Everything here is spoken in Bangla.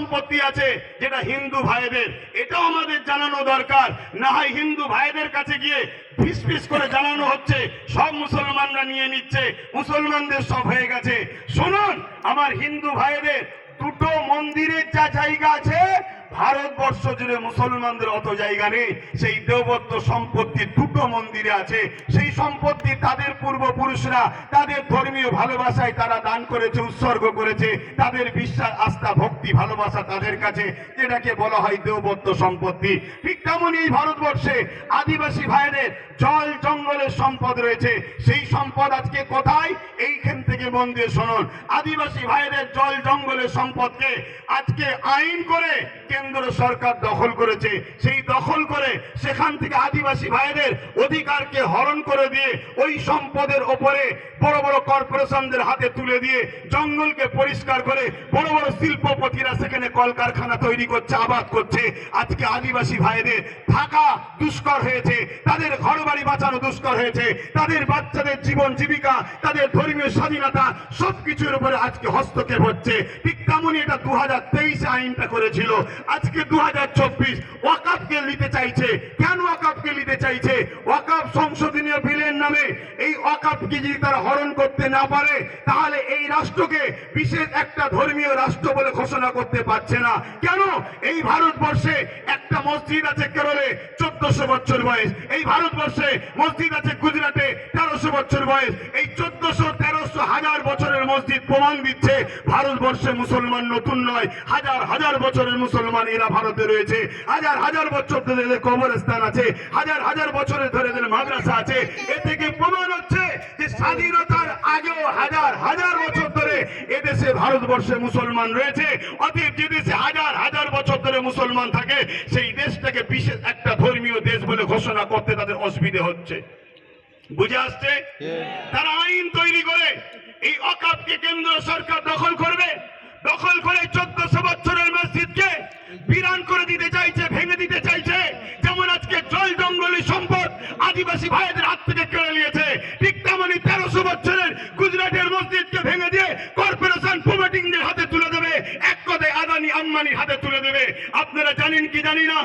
সম্পত্তি আছে যেটা হিন্দু ভাইদের। এটাও আমাদের জানানো দরকার। না হয় হিন্দু ভাইদের কাছে গিয়ে ফিস ফিস করে জানানো হচ্ছে, সব মুসলমানরা নিয়ে নিচ্ছে, মুসলমানদের সব হয়ে গেছে। শুনুন, আমার হিন্দু ভাইদের দুটো মন্দিরের যা জায়গা আছে, ভারতবর্ষ জুড়ে মুসলমানদের অত জায়গা নেই। সেই দেবত্ব সম্পত্তি দুটো মন্দিরে আছে। সেই সম্পত্তি তাদের পূর্বপুরুষরা তাদের ধর্মীয় ভালোবাসায় তারা দান করেছে, উৎসর্গ করেছে। তাদের বিশ্বাস, আস্থা, ভক্তি, ভালোবাসা তাদের কাছে, যেটাকে বলা হয় দেবত্ব সম্পত্তি। ঠিক তেমনই এই ভারতবর্ষে আদিবাসী ভাইদের জল জঙ্গলের সম্পদ রয়েছে। সেই সম্পদ আজকে কোথায়? এইখান থেকে মন দিয়ে শুনুন। আদিবাসী ভাইদের জল জঙ্গলের সম্পদকে আজকে আইন করে কেন্দ্র সরকার দখল করেছে। সেই দখল করে সেখান থেকে আদিবাসী ভাইদের অধিকারকে হরণ করে দিয়ে ওই সম্পদের ওপরে বড় বড় কর্পোরেশনদের হাতে তুলে দিয়ে জঙ্গলকে পরিষ্কার করে বড় বড় শিল্পপতিরা সেখানে কলকারখানা তৈরি করছে, আবাদ করছে। আজকে আদিবাসী ভাইদের থাকা দুষ্কর হয়েছে। তাদের ঘর বাড়ি বাঁচানো দুষ্কর হয়েছে। তাদের বাচ্চাদের জীবন, জীবিকা, তাদের ধর্মীয় স্বাধীনতা সবকিছুর উপরে আজকে হস্তক্ষেপ হচ্ছে। ঠিক এটা দু হাজার তেইশে আইনটা করেছিল। আজকে দু হাজার চব্বিশ ওয়াকাপকে নিতে চাইছে। কেন ওয়াকাপকে নিতে চাইছে? ওয়াকাপ সংশোধনীয় বিলের নামে এই ওয়াকাপকে যদি তারা হরণ করতে না পারে, তাহলে এই রাষ্ট্রকে বিশেষ একটা ধর্মীয় রাষ্ট্র বলে ঘোষণা করতে পারছে না। কেন? এই ভারতবর্ষে একটা মসজিদ আছে কেরলে চোদ্দশো বছর বয়স। এই ভারতবর্ষে মসজিদ আছে গুজরাটে তেরোশো বছর বয়স। এই চোদ্দশো, তেরোশো হাজার বছরের মসজিদ প্রমাণ দিচ্ছে ভারতবর্ষে মুসলমান নতুন নয়। হাজার হাজার বছরের মুসলমান এরা ভারতে রয়েছে। হাজার হাজার বছর ধরে কবরস্থান আছে। হাজার হাজার বছরের ধরে মাদ্রাসা আছে। এ স্বাধীনতার আগেও হাজার হাজার বছর ধরে এদেশে ভারতবর্ষে মুসলমান রয়েছে। অতএব যে দেশে হাজার হাজার বছর ধরে মুসলমান থাকে সেই দেশটাকে বিশেষ একটা ধর্মীয় দেশ বলে ঘোষণা করতে তাদের অসুবিধে হচ্ছে। বুঝে আসছে? তারা আইন তৈরি করে এই অকাপকে কেন্দ্র সরকার দখল করবে দখল করে চোদ্দশো বছরের মসজিদকে বিরান করে দিতে চাইছে ভেঙে দিতে চাইছে। যেমন আজকে জল জঙ্গলি সম্পদ আদিবাসী ভাইদের তেরোশো বছরের গুজরাটের মসজিদকে ভেঙে দিয়ে কর্পোরেশন প্রমোটিংদের হাতে তুলে দেবে। এক কথায় আদানি আম্বানির হাতে তুলে দেবে। আপনারা জানেন কি জানি না?